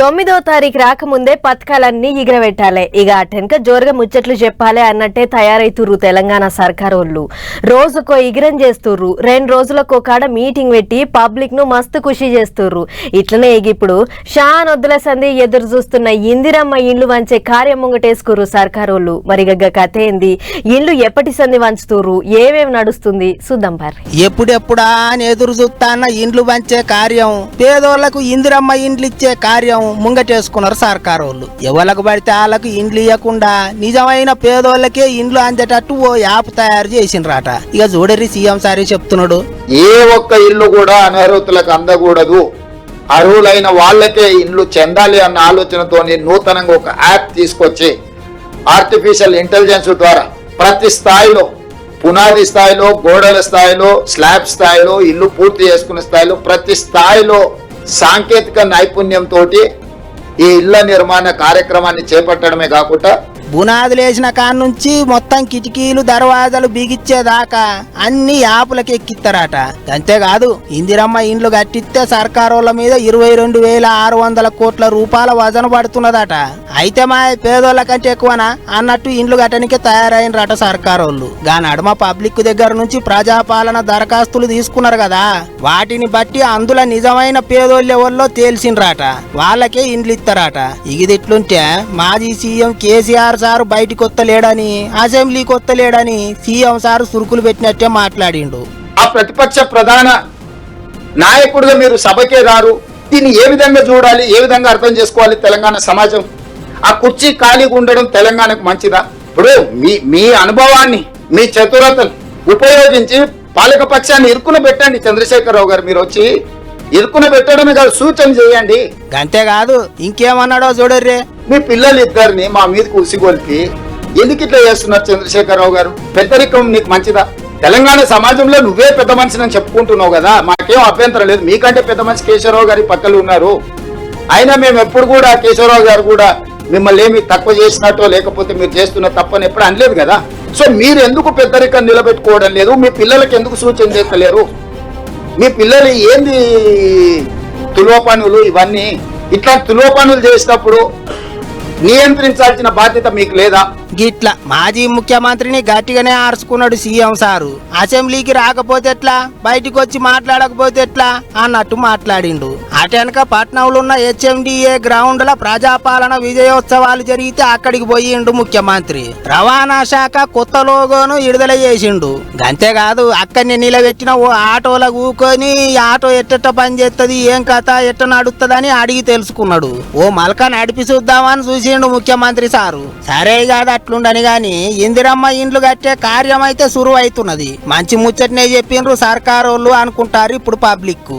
తొమ్మిదో తారీఖు రాకముందే పథకాలన్నీ ఎగిరబెట్టాలి ఇక అటెనక జోరుగా ముచ్చట్లు చెప్పాలి అన్నట్టే తయారైతుర్రు తెలంగాణ సర్కారోళ్ళు. రోజుకో ఇగిరం చేస్తుర్రు. రెండు రోజులకు కాడ మీటింగ్ పెట్టి పబ్లిక్ను మస్తు ఖుషి చేస్తుర్రు. ఇట్లనే ఇక ఇప్పుడు షాన్ వద్దుల సంధి ఎదురు చూస్తున్న ఇందిరమ్మ ఇండ్లు వంచే కార్యం ముంగటేసుకుర్రు సర్కారోళ్ళు. మరి గగ్గ కథ ఏంది? ఇండ్లు ఎప్పటి సంధి వంచుతుర్రు? ఏమేమి నడుస్తుంది? చూద్దాం పారి ఎప్పుడెప్పుడా అని ఎదురు చూస్తాన్న ఇండ్లు వంచే కార్యం. పేదోళ్ళకు ఇందిరమ్మ ఇండ్లు ఇచ్చే కార్యం. ముంగటేసుకున్నారు సర్కారు వాళ్ళు ఎవరికి పడితే వాళ్ళకు ఇండ్లు ఇవ్వకుండా నిజమైన పేదోళ్ళకే ఇండ్లు అందేటట్టు ఓ యాప్ తయారు చేసిండ్రట. ఇక చూడరి సీఎం సారీ చెప్తున్నాడు. ఏ ఒక్క ఇల్లు కూడా అనర్హతులకు అందకూడదు. అర్హులైన వాళ్ళకే ఇల్లు చెందాలి అన్న ఆలోచనతోని నూతనంగా ఒక యాప్ తీసుకొచ్చి ఆర్టిఫిషియల్ ఇంటెలిజెన్స్ ద్వారా ప్రతి స్థాయిలో పునాది స్థాయిలో గోడల స్థాయిలో స్లాబ్ స్థాయిలో ఇల్లు పూర్తి చేసుకునే స్థాయిలో ప్రతి స్థాయిలో సాంకేతిక నైపుణ్యంతో ఈ ఇళ్ళ నిర్మాణ కార్యక్రమాన్ని చేపట్టడమే కాకుండా బునాదులు వేసిన కాడ నుంచి మొత్తం కిటికీలు దర్వాజాలు బిగిచ్చేదాకా అన్ని యాపులకి ఎక్కిస్తారట అంతేకాదు ఇందిరమ్మ ఇండ్లు కట్టిస్తే సర్కారోళ్ళ మీద ఇరవై రెండు వేల ఆరు వందల కోట్ల రూపాయల వజన పడుతున్నదట. అయితే మా పేదోళ్ళ కంటే ఎక్కువనా? అన్నట్టు ఇండ్లు కట్టడానికి తయారైనరట సర్కారోళ్ళు. గాని నడుమ పబ్లిక్ దగ్గర నుంచి ప్రజాపాలన దరఖాస్తులు తీసుకున్నారు కదా. వాటిని బట్టి అందులో నిజమైన పేదోళ్ళు ఎవరిలో తేల్సిండ్రట. వాళ్ళకే ఇండ్లు ఇస్తారట ఇది ఎట్లుంటే మాజీ సీఎం కేసీఆర్ సారు బయటికి వస్తలేడని అసెంబ్లీకి వస్తలేడని సీఎం సారు సురుకులు పెట్టినట్టే మాట్లాడిండు. ఆ ప్రతిపక్ష ప్రధాన నాయకుడిగా మీరు సభకే రారు. దీన్ని ఏ విధంగా చూడాలి ఏ విధంగా అర్థం చేసుకోవాలి తెలంగాణ సమాజం? ఆ కుర్చీ ఖాళీగా ఉండడం తెలంగాణకు మంచిదా? ఇప్పుడు మీ మీ అనుభవాన్ని మీ చతురతను ఉపయోగించి పాలక పక్షాన్ని ఇరుకున పెట్టండి చంద్రశేఖరరావు గారు. మీరు వచ్చి ఇరుకున పెట్టడమే కాదు సూచన చేయండి. అంతేకాదు ఇంకేమన్నాడో చూడర్రే. మీ పిల్లలు ఇద్దరిని మా మీదకి ఉసిగొల్పి ఎందుకు ఇట్లా చేస్తున్నారు చంద్రశేఖరరావు గారు? పెద్దరికం నీకు మంచిదా? తెలంగాణ సమాజంలో నువ్వే పెద్ద మనిషిని చెప్పుకుంటున్నావు కదా మాకేం అభ్యంతరం లేదు. మీకంటే పెద్ద మనిషి కేశవరావు గారి పక్కన ఉన్నారు. అయినా మేము ఎప్పుడు కూడా కేశవరావు గారు కూడా మిమ్మల్ని ఏమి తక్కువ చేసినట్టో లేకపోతే మీరు చేస్తున్న తప్పని ఎప్పుడు అనలేదు కదా. సో మీరు ఎందుకు పెద్దరికం నిలబెట్టుకోవడం లేదు? మీ పిల్లలకి ఎందుకు సూచన చేస్తలేరు? మీ పిల్లలు ఏంది తులువ పనులు ఇవన్నీ? ఇట్లా తులువ పనులు చేసినప్పుడు నియంత్రించాల్సిన బాధ్యత మీకు లేదా? గిట్ల మాజీ ముఖ్యమంత్రిని గట్టిగానే ఆర్చుకున్నాడు సీఎం సారు. అసెంబ్లీకి రాకపోతే ఎట్లా? బయటికి వచ్చి మాట్లాడకపోతే ఎట్లా? అన్నట్టు మాట్లాడిండు. అటెనక పట్నంలో ఉన్న హెచ్ఎండిఏ గ్రౌండ్ ల ప్రజాపాలన విజయోత్సవాలు జరిగితే అక్కడికి పోయిండు ముఖ్యమంత్రి. రవాణా శాఖ కొత్త లోగోను విడుదల చేసిండు. అంతేకాదు అక్కడిని నిలబెట్టిన ఓ ఆటోలో ఊకొని ఆటో ఎట్టెట్ట పని చేస్తుంది ఏం కథ? ఎట్ట నడుస్తుందని అడిగి తెలుసుకున్నాడు. ఓ మల్క నడిపి చూద్దామని చేసిండు ముఖ్యమంత్రి సారు. సరే కాదు అట్లుండని గాని ఇందిరమ్మ ఇండ్లు కట్టే కార్యం అయితే సురువు అవుతున్నది మంచి ముచ్చటనే చెప్పిండ్రు సర్కారోళ్ళు అనుకుంటారు ఇప్పుడు పబ్లిక్